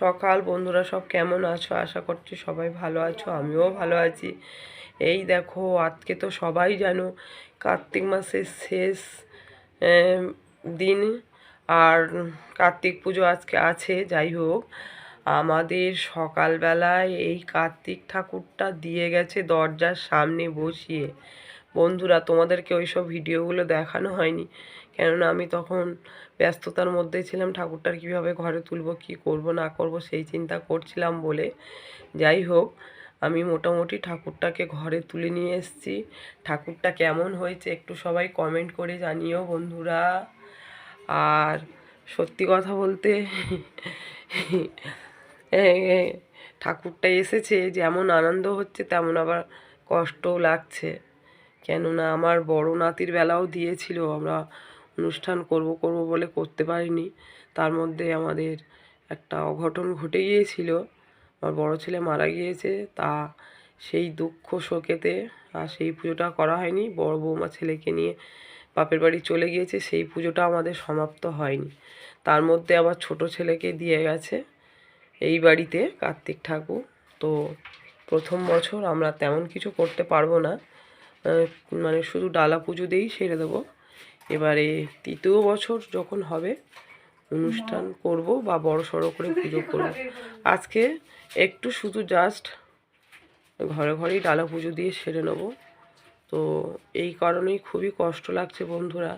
সকাল, বন্ধুরা সব কেমন আছো? আশা করছি সবাই ভালো আছো, আমিও ভালো আছি। এই দেখো, আজকে তো সবাই জানো, কার্তিক মাসের শেষ দিন। আর কার্তিক পুজো আজকে আছে, যাই হোক। আমাদের সকালবেলায় এই কার্তিক ঠাকুরটা দিয়ে গেছে দরজার সামনে বসিয়ে। বন্ধুরা, তোমাদেরকে ওই সব ভিডিওগুলো দেখানো হয়নি। কেননা আমি তখন ব্যস্ততার মধ্যে ছিলাম, ঠাকুরটার কীভাবে ঘরে তুলব, কি করব, না করব, সেই চিন্তা করছিলাম বলে। যাই হোক, আমি মোটামুটি ঠাকুরটাকে ঘরে তুলে নিয়ে এসেছি। ঠাকুরটা কেমন হয়েছে একটু সবাই কমেন্ট করে জানিও বন্ধুরা। আর সত্যি কথা বলতে ঠাকুরটা এসেছে, যেমন আনন্দ হচ্ছে, তেমন আবার কষ্টও লাগছে। কেননা আমার বড় নাতির বেলাও দিয়েছিল, আমরা অনুষ্ঠান করব করব বলে করতে পারিনি। তার মধ্যে আমাদের একটা অঘটন ঘটে গিয়েছিল। আমার বড় ছেলে মারা গিয়েছে, তা সেই দুঃখ শোকেতে আর সেই পুজোটা করা হয়নি। বড় বৌমা ছেলেকে নিয়ে বাপের বাড়ি চলে গিয়েছে, সেই পুজোটা আমাদের সমাপ্ত হয়নি। তার মধ্যে আবার ছোট ছেলেকে দিয়ে গেছে এই বাড়িতে কার্তিক ঠাকুর। তো প্রথম বছর আমরা তেমন কিছু করতে পারব না। মানে শুধু ডালা পুজো দিয়েই সেরে দেবো। এবারে তৃতীয় বছর যখন হবে অনুষ্ঠান করব বা বড় সড়ো করে পুজো করব। আজকে একটু শুধু জাস্ট ঘরে ঘরেই ডালা পুজো দিয়ে সেরে নেব। তো এই কারণেই খুবই কষ্ট লাগছে বন্ধুরা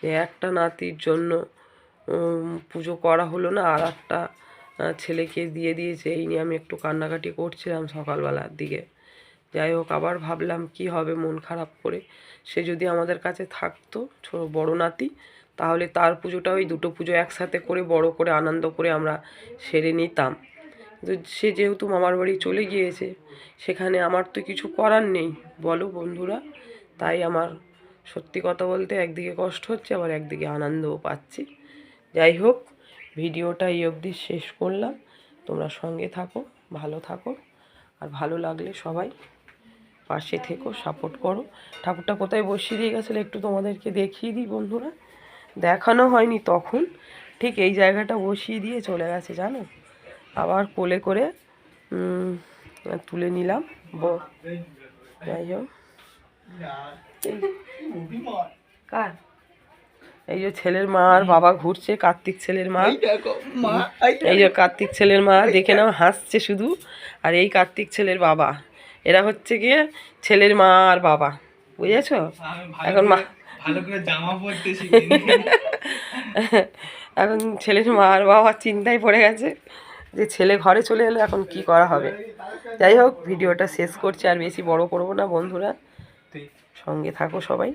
যে একটা নাতির জন্য পুজো করা হলো না আর একটা ছেলেকে দিয়ে দিয়েছে। এই নিয়ে আমি একটু কান্নাকাটি করছিলাম সকালবেলার দিকে। যাই হোক, আবার ভাবলাম কি হবে মন খারাপ করে। সে যদি আমাদের কাছে থাকতো ছোট বড় নাতি, তাহলে তার পুজোটা ওই দুটো পুজো একসাথে করে, বড় করে, আনন্দ করে আমরা সেরে নিতাম। কিন্তু সে যেহেতু মামার বাড়ি চলে গিয়েছে, সেখানে আমার তো কিছু করার নেই। বলো বন্ধুরা, তাই আমার সত্যি কথা বলতে একদিকে কষ্ট হচ্ছে, আবার একদিকে আনন্দও পাচ্ছি। যাই হোক, ভিডিওটা এই অবধি শেষ করলাম। তোমরা সঙ্গে থাকো, ভালো থাকো, আর ভালো লাগলে সবাই পাশে থেকো সাপোর্ট করো। ঠাকুরটা কোথায় বসিয়ে দিয়ে গেছিল একটু তোমাদেরকে দেখিয়ে দিই বন্ধুরা। দেখানো হয়নি তখন ঠিক এই জায়গাটা বসিয়ে দিয়ে চলে গেছে জানো? আবার কোলে করে তুলে নিলাম যাই হোক। এই- কার? এই যে ছেলের মা আর বাবা ঘুরছে কার্তিক ছেলের মা। এই যে কার্তিক ছেলের মা দেখে নাও হাসছে শুধু। আর এই কার্তিক ছেলের বাবা। এরা হচ্ছে গিয়ে ছেলের মা আর বাবা বুঝেছ? এখন মা ভালো করে জামা পরতে এখন ছেলের মা আর বাবা চিন্তায় পড়ে গেছে যে ছেলে ঘরে চলে এলো এখন কি করা হবে? যাই হোক ভিডিওটা শেষ করছি আর বেশি বড় করব না বন্ধুরা। সঙ্গে থাকো সবাই।